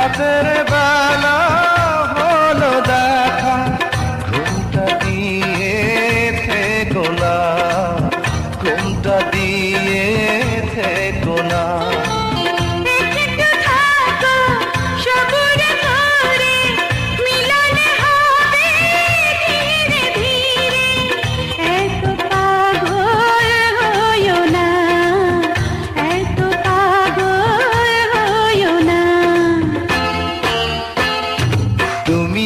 রাতের বেলা